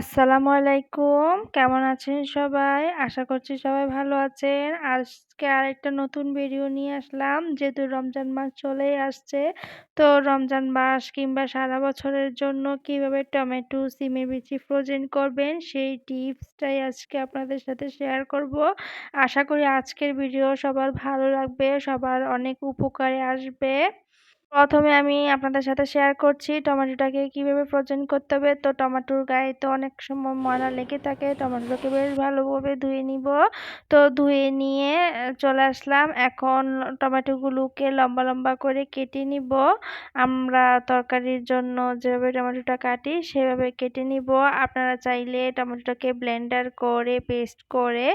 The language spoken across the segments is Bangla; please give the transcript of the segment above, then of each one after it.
আসসালামু আলাইকুম। কেমন আছেন সবাই? আশা করছি সবাই ভালো আছেন। আজকে আরেকটা নতুন ভিডিও নিয়ে আসলাম, যেহেতু রমজান মাস চলেই আসছে। তো রমজান মাস কিংবা সারা বছরের জন্য কীভাবে টমেটো সিমের বিচি ফ্রোজেন করবেন, সেই টিপসটাই আজকে আপনাদের সাথে শেয়ার করব। আশা করি আজকের ভিডিও সবার ভালো লাগবে, সবার অনেক উপকারে আসবে। প্রথমে আমি আপনাদের সাথে শেয়ার করছি, টমেটোটাকে কীভাবে ফ্রোজেন করতে হবে। তো টমেটোর গায়ে তো অনেক সময় ময়লা লেগে থাকে, টমেটোটাকে বেশ ভালোভাবে ধুয়ে নিব। তো ধুয়ে নিয়ে চলে আসলাম। এখন টমেটোগুলোকে লম্বা লম্বা করে কেটে নিব। আমরা তরকারির জন্য যেভাবে টমেটোটা কাটি, সেভাবে কেটে নিব। আপনারা চাইলে টমেটোটাকে ব্লেন্ডার করে পেস্ট করে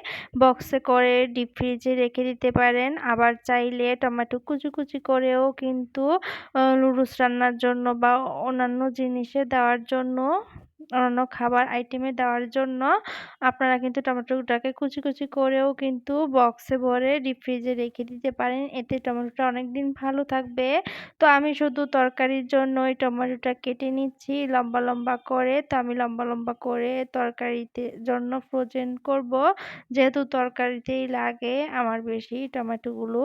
বক্সে করে ডিপ ফ্রিজে রেখে দিতে পারেন। আবার চাইলে টমেটো কুচি কুচি করেও কিন্তু নুডলস রান্নার জন্য বা অন্যান্য জিনিসে দেওয়ার জন্য, অন্যান্য খাবার আইটেমে দেওয়ার জন্য আপনারা কিন্তু টমেটোটাকে কুচি কুচি করেও কিন্তু বক্সে ভরে ডিপ ফ্রিজে রেখে দিতে পারেন। এতে টমেটোটা অনেক দিন ভালো থাকবে। তো আমি শুধু তরকারির জন্য ওই টমেটোটা কেটে নিচ্ছি, লম্বা লম্বা করে। তো আমি লম্বা লম্বা করে তরকারিতে জন্য ফ্রোজেন করব। যেহেতু তরকারিতেই লাগে, আমার বেশি টমেটোগুলো।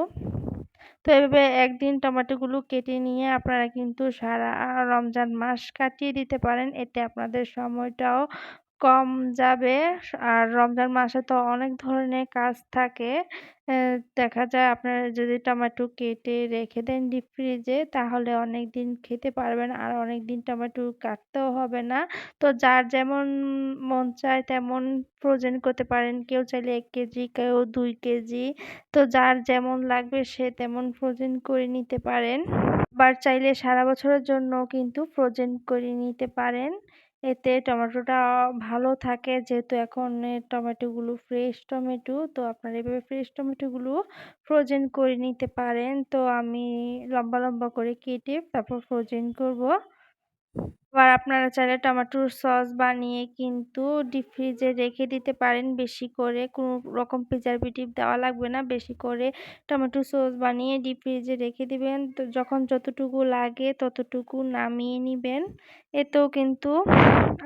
তো এভাবে একদিন টমেটোগুলো কেটে নিয়ে আপনারা কিন্তু সারা রমজান মাস কাটিয়ে দিতে পারেন। এতে আপনাদের সময়টাও কম যাবে। আর রমজান মাসে তো অনেক ধরনের কাজ থাকে। দেখা যায় আপনারা যদি টমেটো কেটে রেখে দেন ডিপ ফ্রিজে তাহলে অনেক দিন খেতে পারবেন। আর অনেক দিন টমেটো কাটতেও হবে না। তো যার যেমন মন চায় তেমন ফ্রোজেন করতে পারেন। কেউ চাইলে এক কেজি, কেউ দুই কেজি। তো যার যেমন লাগবে সে তেমন ফ্রোজেন করে নিতে পারেন। আবার চাইলে সারা বছরের জন্য কিন্তু ফ্রোজেন করে নিতে পারেন। এতে টমেটোটা ভালো থাকে। যেহেতু এখন টমেটোগুলো ফ্রেশ টমেটো, তো আপনারা এভাবে ফ্রেশ টমেটোগুলো ফ্রোজেন করে নিতে পারেন। তো আমি লম্বা লম্বা করে কেটে তারপর ফ্রোজেন করব। আবার আপনারা চাইলে টমেটোর সস বানিয়ে কিন্তু ডিপ ফ্রিজে রেখে দিতে পারেন বেশি করে। কোনো রকম প্রিজারভেটিভ দেওয়া লাগবে না, বেশি করে টমেটো সস বানিয়ে ডিপ ফ্রিজে রেখে দিবেন। তো যখন যতটুকু লাগে ততটুকু নামিয়ে নেবেন। এতেও কিন্তু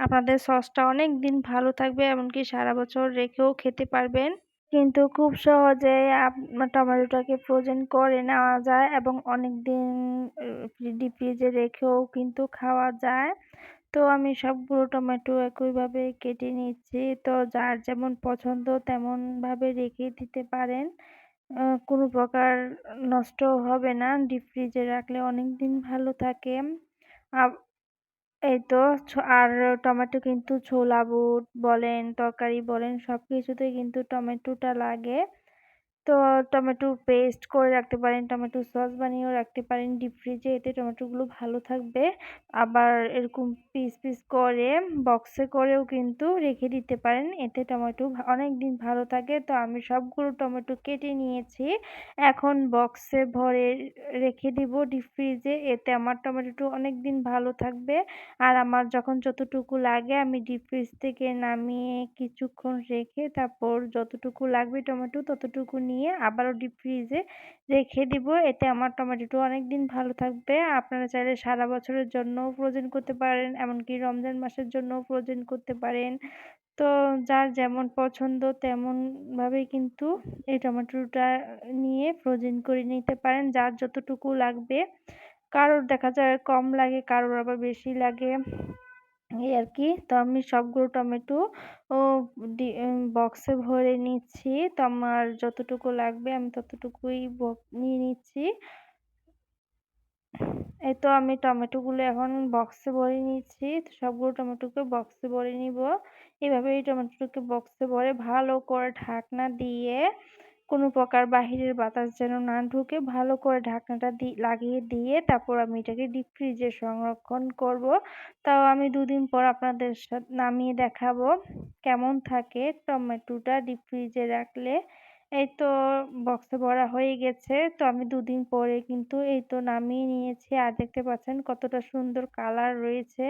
আপনাদের সসটা অনেক দিন ভালো থাকবে, এমনকি সারা বছর রেখেও খেতে পারবেন। কিন্তু খুব সহজেই টমেটোটাকে ফ্রোজেন করে নেওয়া যায় এবং অনেক দিন ডিপ ফ্রিজে রেখেও কিন্তু খাওয়া যায়। তো আমি সবগুলো টমেটো একইভাবে কেটে নিচ্ছি। তো যার যেমন পছন্দ তেমনভাবে রেখে দিতে পারেন। কোনো প্রকার নষ্ট হবে না। ডিপ ফ্রিজে রাখলে অনেক দিন ভালো থাকে। এই তো আর টমেটো কিন্তু ছোলা বুট বলেন, তরকারি বলেন সব কিছুতেই কিন্তু টমেটোটা লাগে। তো টমেটো পেস্ট করে রাখতে পারেন, টমেটো সস বানিয়েও রাখতে পারেন ডিপ ফ্রিজে এতে টমেটোগুলো ভালো থাকবে। আবার এরকম পিস পিস করে বক্সে করেও কিন্তু রেখে দিতে পারেন, এতে টমেটো অনেক দিন ভালো থাকে। তো আমি সবগুলো টমেটো কেটে নিয়েছি। এখন বক্সে ভরে রেখে দিব ডিপ ফ্রিজে এতে আমার টমেটোটা অনেক দিন ভালো থাকবে। আর আমার যখন যতটুকু লাগে আমি ডিপ ফ্রিজ থেকে নামিয়ে কিছুক্ষণ রেখে তারপর যতটুকু লাগবে টমেটো ততটুকু নিয়ে আবারও ডিপ ফ্রিজে রেখে দিব। এতে আমার টমেটোটা অনেক দিন ভালো থাকবে। আপনারা চাইলে সারা বছরের জন্য ফ্রোজেন করতে পারেন, এমনকি রমজান মাসের জন্য ফ্রোজেন করতে পারেন। তো যার যেমন পছন্দ তেমনভাবেই কিন্তু এই টমেটোটা নিয়ে ফ্রোজেন করে নিতে পারেন, যার যতটুকু লাগবে। কারোর দেখা যায় কম লাগে, কারোর আবার বেশি লাগে। এই আর কি তো আমি সবগুলো টমেটো ও বক্সে ভরে নিচ্ছি। তো আমার যতটুকু লাগবে আমি ততটুকুই নিয়ে নিচ্ছি। এই তো আমি টমেটোগুলো এখন বক্সে ভরে নিচ্ছি। সবগুলো টমেটোকে বক্সে ভরে নিব। এভাবে এই টমেটোকে বক্সে ভরে ভালো করে ঢাকনা দিয়ে কোনো প্রকার বাহিরের বাতাস যেন না ঢুকে, ভালো করে ঢাকনাটা লাগিয়ে দিয়ে তারপর আমি এটাকে ডিপ ফ্রিজে সংরক্ষণ করব। তাও আমি দুদিন পর আপনাদের সাথে নামিয়ে দেখাবো কেমন থাকে টমেটোটা ডিপ ফ্রিজে রাখলে। এই তো বক্সে ভরা হয়ে গেছে, তো আমি দুদিন পরে কিন্তু এই তো নামিয়ে নিয়েছি। আর দেখতে পাচ্ছেন কতটা সুন্দর কালার রয়েছে।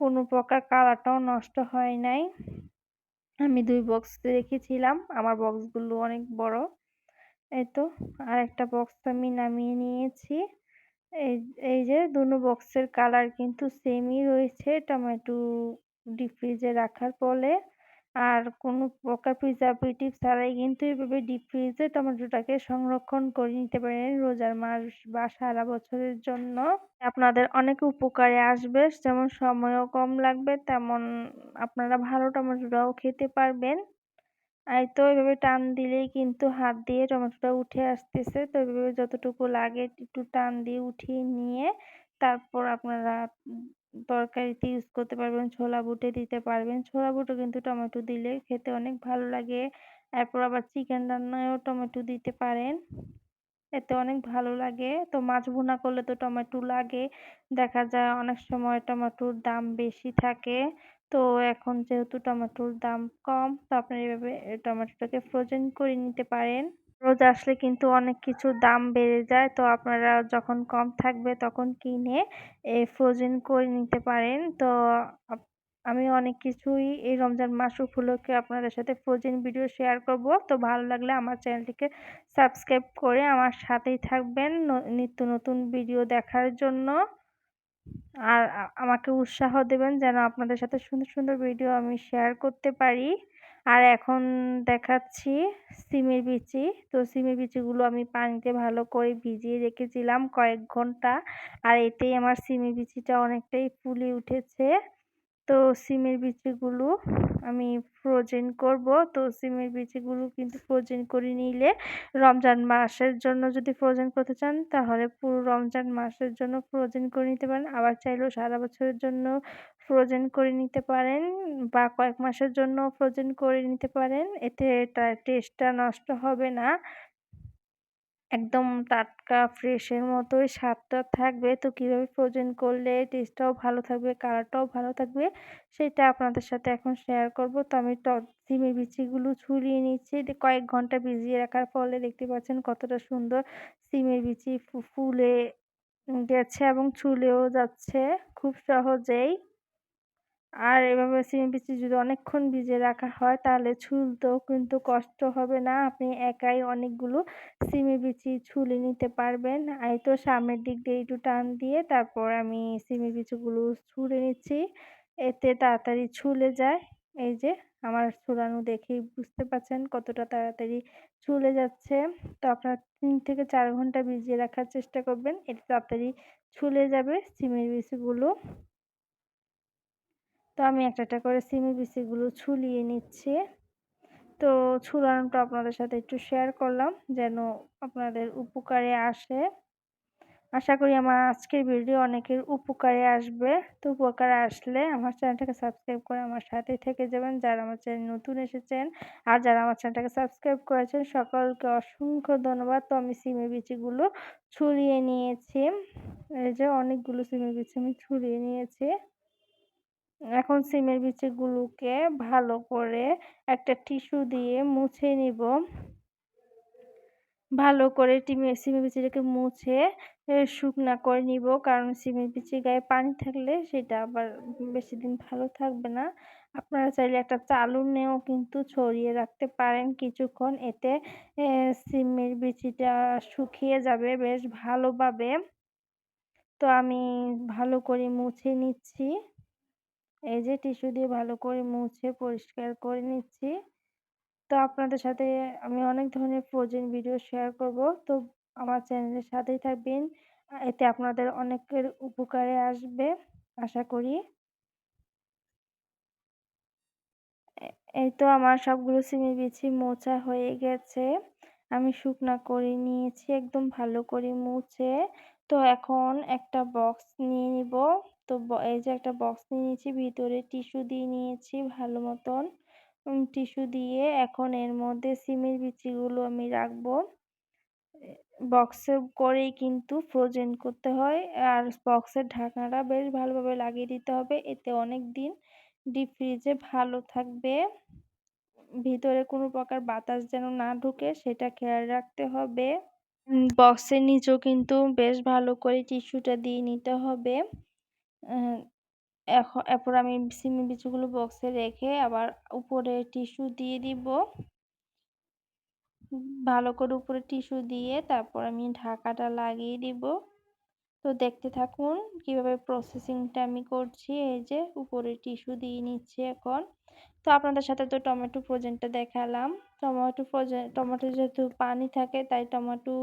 কোনো প্রকার কালারটাও নষ্ট হয় নাই। আমি দুই বক্স রেখেছিলাম। আমার বক্সগুলো অনেক বড়। এই তো, আর একটা বক্স আমি নামিয়ে নিয়েছি। এই এই যে দুনো বক্সের কালার কিন্তু সেমই রয়েছে। টমেটো ডিপ ফ্রিজে রাখার ফলে। আর কোনো প্রকার প্রিজারভেটিভ ছাড়াই কিন্তু এভাবে ডিপ ফ্রিজে টমেটোটাকে সংরক্ষণ করে নিতে পারেন রোজার মাস বা সারা বছরের জন্য। আপনাদের অনেক উপকারে আসবে, যেমন সময়ও কম লাগবে, তেমন আপনারা ভালো টমেটোটাও খেতে পারবেন। এই তো এভাবে টান দিলেই কিন্তু হাত দিয়ে টমেটোটা উঠে আসতেছে। তো এভাবে যতটুকু লাগে একটু টান দিয়ে উঠিয়ে নিয়ে তারপর আপনারা তরকারিতে ইউজ করতে পারবেন, ছোলা বুটে দিতে পারবেন। ছোলা বুটে কিন্তু টমেটো দিলে খেতে অনেক ভালো লাগে। এরপর আবার চিকেন রান্নায়ও টমেটো দিতে পারেন। এতে অনেক ভালো লাগে। তো মাছ ভুনা করলে তো টমেটো লাগে। দেখা যায় অনেক সময় টমেটোর দাম বেশি থাকে। তো এখন যেহেতু টমেটোর দাম কম, তো আপনারা এভাবে টমেটোটাকে ফ্রোজেন করে নিতে পারেন। রোজ আসলে কিন্তু অনেক কিছু দাম বেড়ে যায়। তো আপনারা যখন কম থাকবে তখন কিনে ফ্রোজেন করে নিতে পারেন। তো আমি অনেক কিছুই এই রমজান মাস উপলক্ষে আপনাদের সাথে ফ্রোজেন ভিডিও শেয়ার করব। তো ভালো লাগলে আমার চ্যানেলটিকে সাবস্ক্রাইব করে আমার সাথেই থাকবেন নিত্য নতুন ভিডিও দেখার জন্য। আর আমাকে উৎসাহ দেবেন যেন আপনাদের সাথে সুন্দর সুন্দর ভিডিও আমি শেয়ার করতে পারি। আর এখন দেখাচ্ছি সিমের বিচি। তো সিমের বিচিগুলো আমি পানিতে ভালো করে ভিজিয়ে রেখেছিলাম কয়েক ঘণ্টা। আর এতেই আমার সিমের বিচিটা অনেকটাই ফুলে উঠেছে। তো সিমের বিচিগুলো আমি ফ্রোজেন করব। তো সিমের বিচিগুলো কিন্তু ফ্রোজেন করে নিলে রমজান মাসের জন্য যদি ফ্রোজেন করতে চান, তাহলে পুরো রমজান মাসের জন্য ফ্রোজেন করে নিতে পারেন। আবার চাইলেও সারা বছরের জন্য ফ্রোজেন করে নিতে পারেন বা কয়েক মাসের জন্য ফ্রোজেন করে নিতে পারেন। এতে টেস্টটা নষ্ট হবে না। একদম টাটকা ফ্রেশের মতোই স্বাদটা থাকবে। তো কীভাবে ফ্রোজেন করলে টেস্টটাও ভালো থাকবে কালারটাও ভালো থাকবে, সেটা আপনাদের সাথে এখন শেয়ার করব। তো আমি সিমের বিচিগুলো ছুলিয়ে নিচ্ছি। কয়েক ঘণ্টা ভিজিয়ে রাখার ফলে দেখতে পাচ্ছেন কতটা সুন্দর সিমের বিচি ফুলে গেছে এবং ছুলেও যাচ্ছে খুব সহজেই। আর এভাবে সিম বিচি যদি অনেকক্ষণ ভিজে রাখা হয়, তাহলে ছুলতেও কিন্তু কষ্ট হবে না। আপনি একাই অনেকগুলো সিমি বিচি ছুলে নিতে পারবেন। এই তো সামনের দিক দিয়ে একটু টান দিয়ে তারপর আমি সিমি বিচিগুলো ছুলে নিচ্ছি। এতে তাড়াতাড়ি ছুলে যায়। এই যে আমার ছুলানো দেখেই বুঝতে পারছেন কতটা তাড়াতাড়ি ছুলে যাচ্ছে। তো আপনার তিন থেকে চার ঘণ্টা ভিজিয়ে রাখার চেষ্টা করবেন। এতে তাড়াতাড়ি ছুলে যাবে সিমের বিচিগুলো তো আমি একটা একটা করে সিমি বিচিগুলো ছুলিয়ে নিচ্ছি। তো ছুলানোটা আপনাদের সাথে একটু শেয়ার করলাম যেন আপনাদের উপকারে আসে। আশা করি আমার আজকের ভিডিও অনেকের উপকারে আসবে। তো উপকারে আসলে আমার চ্যানেলটাকে সাবস্ক্রাইব করে আমার সাথে থেকে যাবেন। যারা আমার চ্যানেল নতুন এসেছেন আর যারা আমার চ্যানেলটাকে সাবস্ক্রাইব করেছেন, সকলকে অসংখ্য ধন্যবাদ। তো আমি সিমের বিচিগুলো ছুলিয়ে নিয়েছি। এই যে অনেকগুলো সিমের বিচি আমি ছুলিয়ে নিয়েছি। এখন সিমের বিচিগুলোকে ভালো করে একটা টিস্যু দিয়ে মুছে নিব। ভালো করে টিমের সিমের বিচিটাকে মুছে শুকনা করে নিব, কারণ সিমের বিচির গায়ে পানি থাকলে সেটা আবার বেশি দিন ভালো থাকবে না। আপনারা চাইলে একটা চালুনেও কিন্তু ছড়িয়ে রাখতে পারেন কিছুক্ষণ, এতে সিমের বিচিটা শুকিয়ে যাবে বেশ ভালোভাবে। তো আমি ভালো করে মুছে নিচ্ছি। এই যে টিস্যু দিয়ে ভালো করে মুছে পরিষ্কার করে নিচ্ছি। তো আপনাদের সাথে আমি অনেক ধরনের ফ্রোজেন ভিডিও শেয়ার করব। তো আমার চ্যানেলের সাথেই থাকবেন। এতে আপনাদের অনেকের উপকারে আসবে, আশা করি। এই তো আমার সবগুলো সিমি বিছি মোছা হয়ে গেছে। আমি শুকনা করে নিয়েছি, একদম ভালো করে মুছে। তো এখন একটা বক্স নিয়ে নিব। তো এই যে একটা বক্স নিয়ে নিয়েছি, ভিতরে টিস্যু দিয়ে নিয়েছি ভালো মতন। টিস্যু দিয়ে এখন এর মধ্যে সিমের বিচিগুলো আমি রাখব। বক্সে করেই কিন্তু ফ্রোজেন করতে হয়। আর বক্সের ঢাকনাটা বেশ ভালোভাবে লাগিয়ে দিতে হবে। এতে অনেক দিন ডিপ ফ্রিজে ভালো থাকবে। ভিতরে কোনো প্রকার বাতাস যেন না ঢুকে সেটা খেয়াল রাখতে হবে। বক্সের নিচেও কিন্তু বেশ ভালো করে টিস্যুটা দিয়ে নিতে হবে। এখন এরপর আমি সিমি বিচিগুলো বক্সে রেখে আবার উপরে টিস্যু দিয়ে দিব। ভালো করে উপরে টিস্যু দিয়ে তারপর আমি ঢাকাটা লাগিয়ে দিব। তো দেখতে থাকুন কীভাবে প্রসেসিংটা আমি করছি। এই যে উপরে টিস্যু দিয়ে নিচ্ছি এখন। তো আপনাদের সাথে তো টমেটো ফ্রোজেনটা দেখালাম। টমেটো ফ্রোজেন টমেটো যেহেতু পানি থাকে তাই টমেটো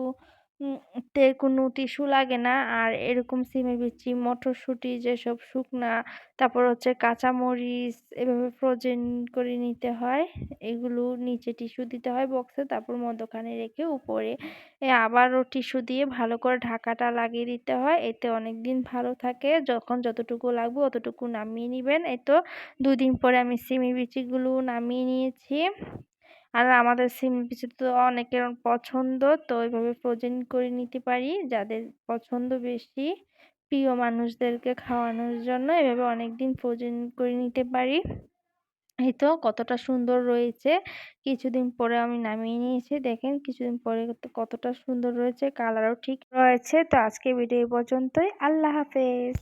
তে কোনো টিস্যু লাগে না। আর এরকম সিমের বিচি, মটরশুঁটি যেসব শুকনা, তারপর হচ্ছে কাঁচামরিচ এভাবে ফ্রোজেন করে নিতে হয়। এগুলো নিচে টিস্যু দিতে হয় বক্সে তারপর মধ্যখানে রেখে উপরে আবারও টিস্যু দিয়ে ভালো করে ঢাকাটা লাগিয়ে দিতে হয়। এতে অনেক দিন ভালো থাকে। যখন যতটুকু লাগবে অতটুকু নামিয়ে নেবেন। এই তো দুদিন পরে আমি সিমি বিচিগুলো নামিয়ে নিয়েছি। আর আমাদের সিম বিচি তো অনেকের পছন্দ, তো ওইভাবে ফ্রোজেন করে নিতে পারি। যাদের পছন্দ বেশি, প্রিয় মানুষদেরকে খাওয়ানোর জন্য এভাবে অনেক দিন ফ্রোজেন করে নিতে পারি। এই তো কতটা সুন্দর রয়েছে। কিছুদিন পরে আমি নামিয়ে নিয়েছি, দেখেন কিছুদিন পরে কতটা সুন্দর রয়েছে, কালারও ঠিক রয়েছে। তো আজকে ভিডিও পর্যন্তই। আল্লাহ হাফেজ।